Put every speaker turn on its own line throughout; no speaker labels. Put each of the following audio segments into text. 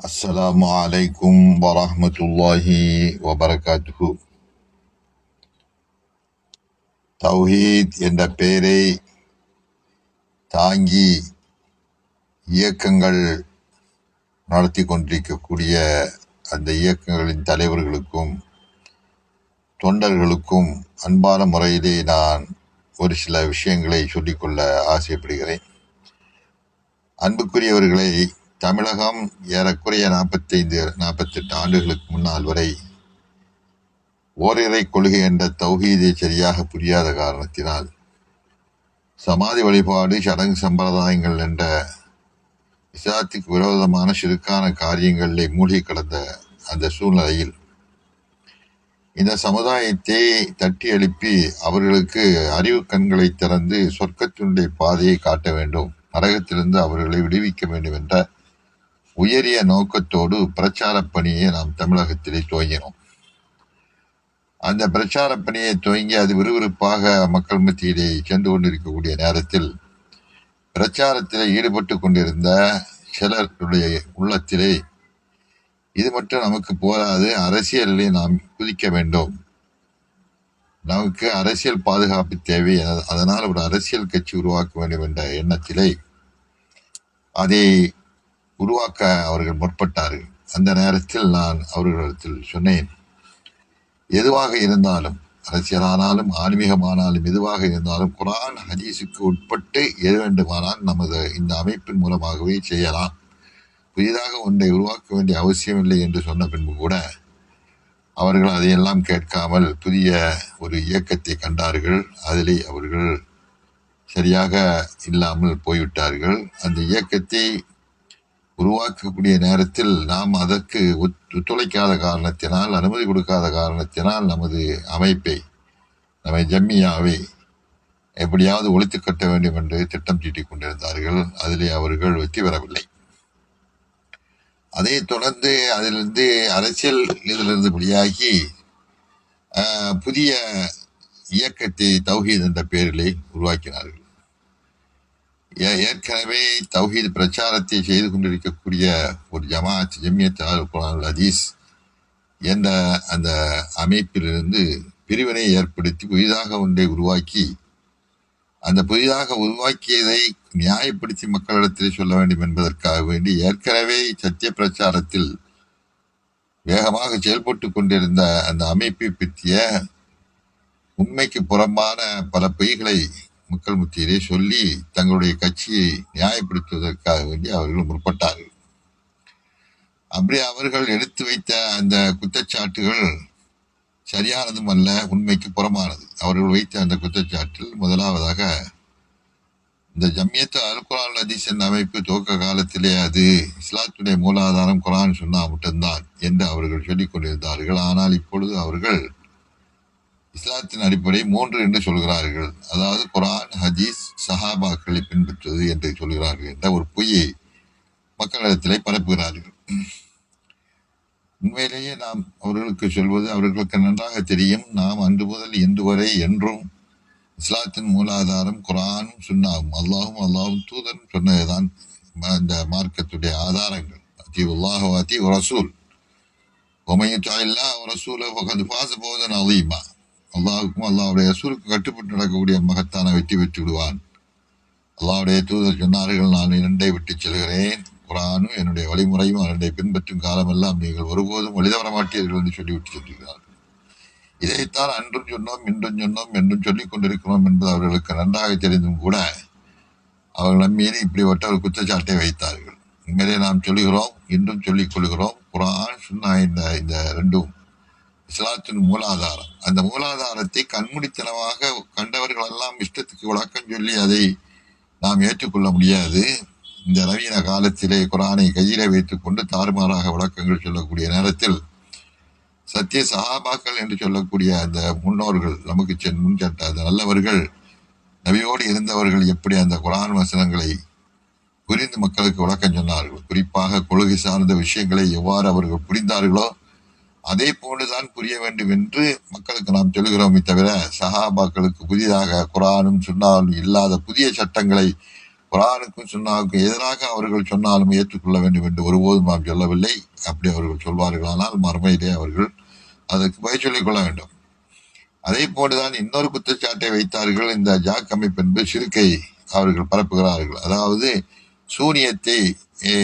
அஸ்ஸலாமு அலைக்கும் வரமத்துல்லாஹி வபரகாத்து தௌஹீத் என்ற பெயரை தாங்கி இயக்கங்கள் நடத்தி கொண்டிருக்கக்கூடிய அந்த இயக்கங்களின் தலைவர்களுக்கும் தொண்டர்களுக்கும் அன்பான முறையிலே நான் ஒரு சில விஷயங்களை சொல்லிக்கொள்ள ஆசைப்படுகிறேன். அன்புக்குரியவர்களை தமிழகம் ஏறக்குறைய நாற்பத்தைந்து நாற்பத்தெட்டு ஆண்டுகளுக்கு முன்னால் வரை ஓரிரை கொள்கை என்ற தௌஹீதை சரியாக புரியாத காரணத்தினால் சமாதி வழிபாடு சடங்கு சம்பிரதாயங்கள் என்ற இஸ்லாத்துக்கு விரோதமான சிறுக்கான காரியங்களிலே மூழ்கி கிடந்த அந்த சூழ்நிலையில் இந்த சமுதாயத்தை தட்டி எழுப்பி அவர்களுக்கு அறிவு கண்களை திறந்து சொர்க்கத்தினுடைய பாதையை காட்ட வேண்டும் நரகத்திலிருந்து அவர்களை விடுவிக்க வேண்டும் என்ற உயரிய நோக்கத்தோடு பிரச்சார பணியை நாம் தமிழகத்திலே துவங்கினோம். அந்த பிரச்சார பணியை துவங்கி அது விறுவிறுப்பாக மக்கள் மத்தியிலே சென்று கொண்டிருக்கக்கூடிய நேரத்தில் பிரச்சாரத்தில் ஈடுபட்டு கொண்டிருந்த சிலருடைய உள்ளத்திலே இது மட்டும் நமக்கு போராது அரசியலிலே நாம் குதிக்க வேண்டும். நமக்கு அரசியல் பாதுகாப்பு தேவை அதனால் ஒரு அரசியல் கட்சி உருவாக்க வேண்டும் என்ற எண்ணத்திலே அதை உருவாக்க அவர்கள் முற்பட்டார்கள். அந்த நேரத்தில் நான் அவர்களிடத்தில் சொன்னேன் எதுவாக இருந்தாலும் அரசியலானாலும் ஆன்மீகமானாலும் எதுவாக இருந்தாலும் குரான் ஹதீஸுக்கு உட்பட்டு எது வேண்டுமானால் நமது இந்த அமைப்பின் மூலமாகவே செய்யலாம். புதிதாக ஒன்றை உருவாக்க வேண்டிய அவசியமில்லை என்று சொன்ன பின்பு கூட அவர்கள் அதையெல்லாம் கேட்காமல் புதிய ஒரு இயக்கத்தை கண்டார்கள். அதிலே அவர்கள் சரியாக இல்லாமல் போய்விட்டார்கள். அந்த இயக்கத்தை உருவாக்கக்கூடிய நேரத்தில் நாம் அதற்கு ஒத்துழைக்காத காரணத்தினால் அனுமதி கொடுக்காத காரணத்தினால் நமது அமைப்பை நம்மை ஜம்மியாவை எப்படியாவது ஒழித்து கட்ட வேண்டும் என்று திட்டம் தீட்டிக் கொண்டிருந்தார்கள். அதிலே அவர்கள் வெற்றி பெறவில்லை. அதைத் தொடர்ந்து அதிலிருந்து அரசியல் இதிலிருந்து வெளியாகி புதிய இயக்கத்தை தௌஹீத் என்ற பெயரிலே உருவாக்கினார்கள். ஏற்கனவே தௌஹீத் பிரச்சாரத்தை செய்து கொண்டிருக்கக்கூடிய ஒரு ஜமாத் ஜமியத் அல் குர்ஆன் அல் ஹதீஸ் என்ற அந்த அமைப்பிலிருந்து பிரிவினை ஏற்படுத்தி புதிதாக ஒன்றை உருவாக்கி அந்த புதிதாக உருவாக்கியதை நியாயப்படுத்தி மக்களிடத்தில் சொல்ல வேண்டும் என்பதற்காக வேண்டி ஏற்கனவே சத்திய பிரச்சாரத்தில் வேகமாக செயல்பட்டு கொண்டிருந்த அந்த அமைப்பை பற்றிய உண்மைக்கு புறம்பான பல பொய்களை மக்கள் மத்தியிலே சொல்லி தங்களுடைய கட்சியை நியாயப்படுத்துவதற்காக வேண்டி அவர்கள் முற்பட்டார்கள். அப்படி அவர்கள் எடுத்து வைத்த அந்த குற்றச்சாட்டுகள் சரியானதும் அல்ல உண்மைக்கு புறமானது. அவர்கள் வைத்த அந்த குற்றச்சாட்டில் முதலாவதாக இந்த ஜம்மியத்து அல் குரான் ஹதீஸ் என்ற அமைப்பு துவக்க காலத்திலே அது இஸ்லாத்துடைய மூலாதாரம் குரான் சொன்னால் மட்டும்தான் என்று அவர்கள் சொல்லிக் கொண்டிருந்தார்கள். ஆனால் இப்பொழுது அவர்கள் இஸ்லாத்தின் அடிப்படை மூன்று என்று சொல்கிறார்கள். அதாவது குரான் ஹதீஸ் சஹாபாக்களை பின்பற்றுவது என்று சொல்கிறார்கள் என்ற ஒரு பொய்யை மக்களிடத்திலே பரப்புகிறார்கள். உண்மையிலேயே நாம் அவர்களுக்கு சொல்வது அவர்களுக்கு நன்றாக தெரியும். நாம் அன்று முதல் இன்று வரை என்றும் இஸ்லாத்தின் மூலாதாரம் குரானும் சுண்ணாவும் அல்லாஹும் அல்லாஹும் தூதரும் சொன்னதுதான் இந்த மார்க்கத்துடைய ஆதாரங்கள். அதி உல்லாஹ் அதி ரசூல். ஒமையுத்தா இல்லா ரசூல ஃபகத் ஃபாஸ ஃபௌசன் அலீமா. அல்லாவுக்கும் அல்லாவுடைய சுருக்கு கட்டுப்பட்டு நடக்கக்கூடிய மகத்தான வெற்றி பெற்று விடுவான். அல்லாவுடைய தூதர் சொன்னார்கள் நான் இரண்டை விட்டு செல்கிறேன். குரானும் என்னுடைய வழிமுறையும் அதனை பின்பற்றும் காலமெல்லாம் நீங்கள் ஒருபோதும் வழி மாட்டீர்கள் என்று சொல்லிவிட்டு செல்கிறார்கள் இதைத்தான் அன்றும் சொன்னோம் இன்றும் சொன்னோம் என்றும் சொல்லிக் கொண்டிருக்கிறோம் என்பது அவர்களுக்கு நன்றாக தெரிந்தும் கூட அவர்கள் நம் மீது இப்படிப்பட்ட ஒரு குற்றச்சாட்டை வைத்தார்கள். உண்மையிலே நாம் சொல்லுகிறோம் இன்றும் சொல்லிக் கொள்கிறோம். குரான் சுன்னா இந்த இந்த ரெண்டும் இஸ்லாத்தின் மூலாதாரம். அந்த மூலாதாரத்தை கண்மூடித்தனமாக கண்டவர்கள் எல்லாம் இஷ்டத்துக்கு விளக்கம் சொல்லி அதை நாம் ஏற்றுக்கொள்ள முடியாது. இந்த நவீன காலத்திலே குரானை கையிலே வைத்துக்கொண்டு தாறுமாறாக விளக்கங்கள் சொல்லக்கூடிய நேரத்தில் சத்திய சகாபாக்கள் என்று சொல்லக்கூடிய அந்த முன்னோர்கள் நமக்கு சென் முன் சென்ற அந்த நல்லவர்கள் நபியோடு இருந்தவர்கள் எப்படி அந்த குரான் வசனங்களை புரிந்து மக்களுக்கு விளக்கம் சொன்னார்கள்? குறிப்பாக கொள்கை சார்ந்த விஷயங்களை எவ்வாறு அவர்கள் புரிந்தார்களோ அதே போலதான் புரிய வேண்டும் என்று மக்களுக்கு நாம் சொல்கிறோமே தவிர சஹாபாக்களுக்கு புதிதாக குரானும் சுன்னாலும் இல்லாத புதிய சட்டங்களை குரானுக்கும் சுன்னாவுக்கும் எதிராக அவர்கள் சொன்னாலும் ஏற்றுக்கொள்ள வேண்டும் என்று ஒருபோதும் நாம் சொல்லவில்லை. அப்படி அவர்கள் சொல்வார்களானால் மறுமையிலே அவர்கள் அதற்கு பய சொல்லிக் கொள்ள வேண்டும். அதே போன்றுதான் இன்னொரு குற்றச்சாட்டை வைத்தார்கள். இந்த ஜாக் அமைப்பு என்பது சிறுக்கை அவர்கள் பரப்புகிறார்கள். அதாவது சூனியத்தை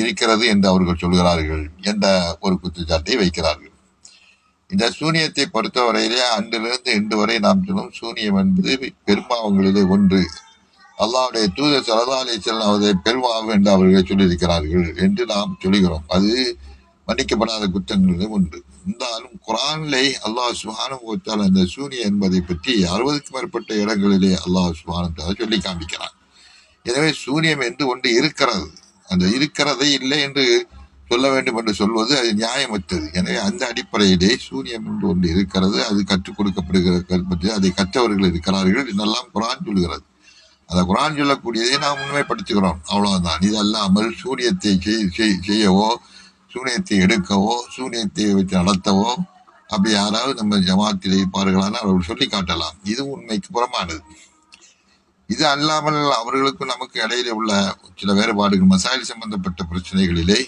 இருக்கிறது என்று அவர்கள் சொல்கிறார்கள் என்ற ஒரு குற்றச்சாட்டை வைக்கிறார்கள். இந்த சூனியத்தை பொறுத்தவரையிலே அன்றிலிருந்து இன்று வரை நாம் சொல்லும் சூனியம் என்பது பெரும்பாவங்களிலே ஒன்று. அல்லாவுடைய தூதர் சரதா அலி அதை பெருமாவு என்று அவர்கள் சொல்லியிருக்கிறார்கள் என்று நாம் சொல்லுகிறோம் அது மன்னிக்கப்படாத குற்றங்களிலும் ஒன்று. இருந்தாலும் குரானிலே அல்லாஹ் சுபானுபவத்தால் அந்த சூனியம் என்பதை பற்றி அறுபதுக்கும் மேற்பட்ட இடங்களிலே அல்லாஹ் சுபானுத்தால சொல்லி காண்பிக்கிறான். எனவே சூனியம் என்று ஒன்று இருக்கிறது. அந்த இருக்கிறதை இல்லை என்று சொல்ல வேண்டும் என்று சொல்வது அது நியாயமற்றது. எனவே அந்த அடிப்படையிலே சூனியம் என்று ஒன்று இருக்கிறது அது கற்றுக் கொடுக்கப்படுகிற கல்பற்றி அதை கற்றவர்கள் இருக்கிறார்கள் இதெல்லாம் குரான் சொல்கிறது. அந்த குரான் சொல்லக்கூடியதை நாம் உண்மைப்படுத்துகிறோம். அவ்வளவுதான். இது அல்லாமல் சூரியத்தை செய்- செய்- செய்யவோ சூரியத்தை எடுக்கவோ சூரியத்தை வச்சு நடத்தவோ அப்படி யாராவது நம்ம ஜமாத்தில் இருப்பார்களானால் அவர்கள் சொல்லி காட்டலாம். இது உண்மைக்கு புறமானது இது அல்லாமல் அவர்களுக்கும் நமக்கு இடையிலே உள்ள சில வேறுபாடுகள் மசாயில் சம்பந்தப்பட்ட பிரச்சனைகளிலே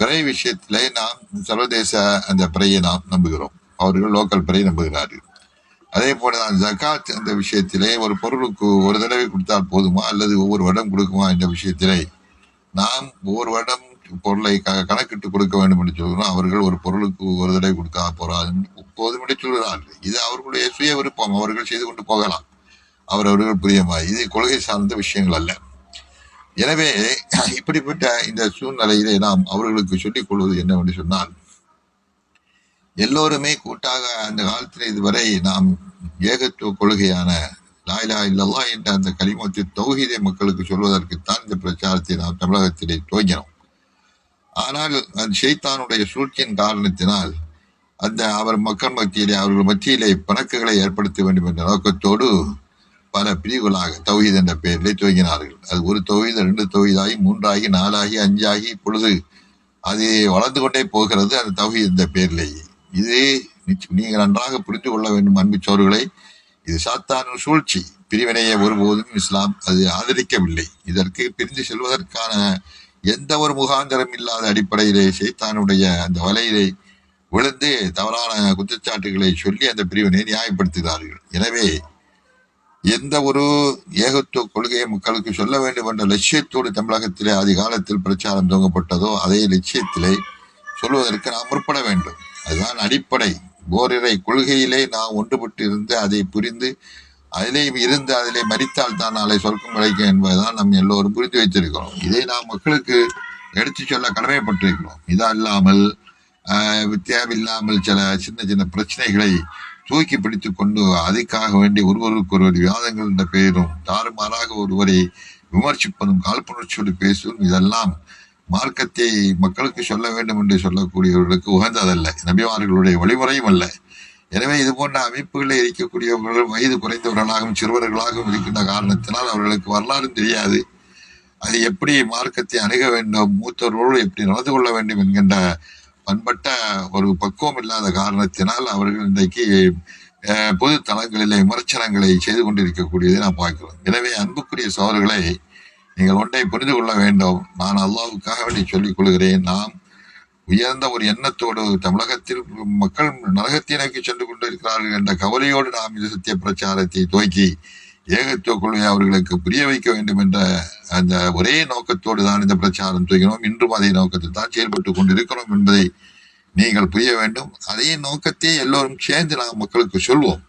பிறை விஷயத்திலே நாம் சர்வதேச அந்த பிறையை நாம் நம்புகிறோம். அவர்கள் லோக்கல் பிறையை நம்புகிறார்கள். அதே போல தான் ஜகாத் என்ற விஷயத்திலே ஒரு பொருளுக்கு ஒரு தடவை கொடுத்தால் போதுமா? அல்லது ஒவ்வொரு வருடம் கொடுக்குமா? என்ற விஷயத்திலே நாம் ஒவ்வொரு வருடம் பொருளை க- கணக்கிட்டு கொடுக்க வேண்டும் என்று சொல்கிறோம். அவர்கள் ஒரு பொருளுக்கு ஒரு தடவை கொடுத்தா போறாது. போதும் என்று சொல்கிறார்கள். இது அவர்களுடைய சுய விருப்பம். அவர்கள் செய்து கொண்டு போகலாம். அவர் அவர்கள் புரியமாய் இது கொள்கை சார்ந்த விஷயங்கள் அல்ல. எனவே இப்படிப்பட்ட இந்த சூழ்நிலையிலே நாம் அவர்களுக்கு சொல்லிக் கொள்வது என்னவென்று சொன்னால் எல்லோருமே கூட்டாக அந்த காலத்தில் இதுவரை நாம் ஏகத்துவ கொள்கையான லாயிலா இல்லல்லா என்ற அந்த கலிமத்தை தௌஹீதை மக்களுக்கு சொல்வதற்குத்தான் இந்த பிரச்சாரத்தை நாம் தமிழகத்திலே துவங்கினோம். ஆனால் அந்த ஷைத்தானுடைய சூழ்ச்சியின் காரணத்தினால் அந்த அவர் மக்கள் மத்தியிலே அவர்கள் மத்தியிலே பணக்குகளை ஏற்படுத்த வேண்டும் என்ற நோக்கத்தோடு பல பிரிவுகளாக தௌஹீத் என்ற பெயரிலே துவங்கினார்கள். அது ஒரு தொகுதி ரெண்டு தொகுதியாகி மூன்றாகி நாலாகி அஞ்சாகி இப்பொழுது அது வளர்ந்து கொண்டே போகிறது அந்த தௌஹீத் என்ற பெயரிலேயே இது நீங்கள் நன்றாக புரிந்து கொள்ள வேண்டும் அன்பு சோர்களை. இது சாத்தான சூழ்ச்சி. பிரிவினையை ஒருபோதும் இஸ்லாம் அது ஆதரிக்கவில்லை. இதற்கு பிரிந்து செல்வதற்கான எந்த ஒரு முகாந்திரம் இல்லாத அடிப்படையிலே சைத்தானுடைய அந்த வலையிலே விழுந்து தவறான குற்றச்சாட்டுகளை சொல்லி அந்த பிரிவினை நியாயப்படுத்துகிறார்கள். எனவே எந்த ஒரு ஏகத்துவ கொள்கையை மக்களுக்கு சொல்ல வேண்டும் என்ற லட்சியத்தோடு தமிழகத்திலே அதிகாலத்தில் பிரச்சாரம் துவங்கப்பட்டதோ அதே லட்சியத்திலே சொல்வதற்கு நாம் முற்பட வேண்டும். அதுதான் அடிப்படை. ஓரிரை கொள்கையிலே நாம் ஒன்றுபட்டு இருந்து அதை புரிந்து அதிலே இருந்து அதிலே மறித்தால் தான் நாளை சொர்க்கம் கிடைக்கும் என்பதுதான் நாம் எல்லோரும் புரிந்து வைத்திருக்கிறோம். இதை நாம் மக்களுக்கு எடுத்துச் சொல்ல கடமைப்பட்டிருக்கிறோம். இதா இல்லாமல் தேவையில்லாமல் சில சின்ன சின்ன பிரச்சனைகளை தூக்கி பிடித்துக் கொண்டு அதுக்காக வேண்டி ஒருவருக்கொருவர் விவாதங்கள் என்ற பெயரும் தாறுமாறாக ஒருவரை விமர்சிப்பதும் காழ்ப்புணர்ச்சியோடு பேசுவதும் இதெல்லாம் மார்க்கத்தை மக்களுக்கு சொல்ல வேண்டும் என்று சொல்லக்கூடியவர்களுக்கு உகந்ததல்ல. நபிமார்களுடைய வழிமுறையும் அல்ல. எனவே இது போன்ற அமைப்புகளில் இருக்கக்கூடியவர்கள் வயது குறைந்தவர்களாகவும் சிறுவர்களாகவும் இருக்கின்ற காரணத்தினால் அவர்களுக்கு வரலாறும் தெரியாது. அது எப்படி மார்க்கத்தை அணுக வேண்டும் மூத்தவர்களோடு எப்படி நடந்து கொள்ள வேண்டும் என்கின்ற பண்பட்ட ஒரு பக்குவம் இல்லாத காரணத்தினால் அவர்கள் இன்றைக்கு பொது தளங்களிலே விமர்சனங்களை செய்து கொண்டிருக்கக்கூடியதை நாம் பார்க்கிறோம். எனவே அன்புக்குரிய சோழர்களை நீங்கள் ஒன்றை புரிந்து கொள்ள வேண்டும். நான் அல்லாவுக்காக வேண்டி சொல்லிக் கொள்கிறேன். நாம் உயர்ந்த ஒரு எண்ணத்தோடு தமிழகத்தில் மக்கள் நரகத்தை நோக்கி சென்று கொண்டிருக்கிறார்கள் என்ற கவலையோடு நாம் இது சத்திய பிரச்சாரத்தை துவக்கி ஏகத்துவ கொள்கையை அவர்களுக்கு புரிய வைக்க வேண்டும் என்ற அந்த ஒரே நோக்கத்தோடு தான் இந்த பிரச்சாரம் துவங்கினோம். இன்றும் அதே நோக்கத்தில் தான் செயல்பட்டு கொண்டிருக்கிறோம் என்பதை நீங்கள் புரிய வேண்டும். அதே நோக்கத்தை எல்லோரும் சேர்ந்து நாம் மக்களுக்கு சொல்வோம்.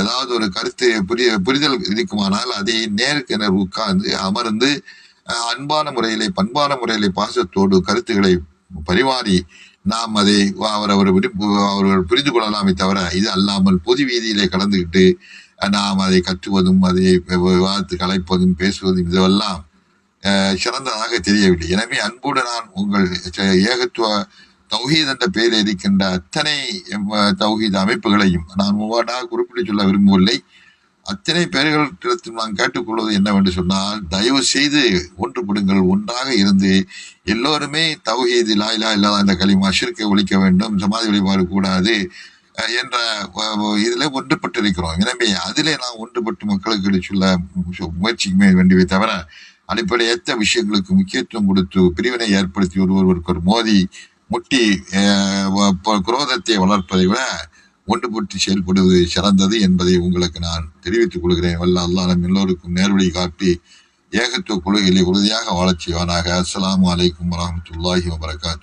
ஏதாவது ஒரு கருத்து புரிய புரிதல் இருக்குமானால் அதை நேருக்கு நேர் உட்கார்ந்து அமர்ந்து அன்பான முறையிலே பண்பான முறையிலே பாசத்தோடு கருத்துக்களை பரிமாறி நாம் அதை அவரவர் விருப்பு அவர்கள் புரிந்து கொள்ளலாமே தவிர இது அல்லாமல் பொது வீதியிலே கலந்துக்கிட்டு நாம் அதை கற்றுவதும் அதை விவாதத்து கலைப்பதும் பேசுவதும் இதுவெல்லாம் சிறந்ததாக தெரியவில்லை. எனவே அன்போடு நான் உங்கள் ஏகத்துவ தௌஹீத் என்ற பெயரில் இருக்கின்ற அத்தனை தௌஹீத் அமைப்புகளையும் நான் ஒவ்வொன்றாக குறிப்பிட்டு சொல்ல விரும்பவில்லை. அத்தனை பெயர்களிடத்தில் நான் கேட்டுக்கொள்வது என்னவென்று சொன்னால் தயவு செய்து ஒன்றுபடுங்கள் ஒன்றாக இருந்து எல்லோருமே தௌஹீது லாயிலா இல்லாத அந்த களிமா ஷிர்கை ஒழிக்க வேண்டும் சமாதி வழிபாடு கூடாது என்ற இதில் இதில் ஒன்றுபட்டிருக்கிறோம். எனவே அதிலே நாம் ஒன்றுபட்டு மக்களுக்கு சொல்ல முயற்சிக்குமே வேண்டியவை தவிர அடிப்படையற்ற விஷயங்களுக்கு முக்கியத்துவம் கொடுத்து பிரிவினை ஏற்படுத்தி ஒருவருக்கு ஒரு மோதி முட்டி குரோதத்தை வளர்ப்பதை விட ஒன்றுபட்டு செயல்படுவது சிறந்தது என்பதை உங்களுக்கு நான் தெரிவித்துக் கொள்கிறேன். வல்ல அல்லாஹ் நம் எல்லோருக்கும் நேர்வழி காட்டி ஏகத்துவ கொள்கைகளை உறுதியாக வாழச் செய்வானாக. அஸ்லாம் வலைக்கம் வரமத்துல்லாஹி வபரகாத்து.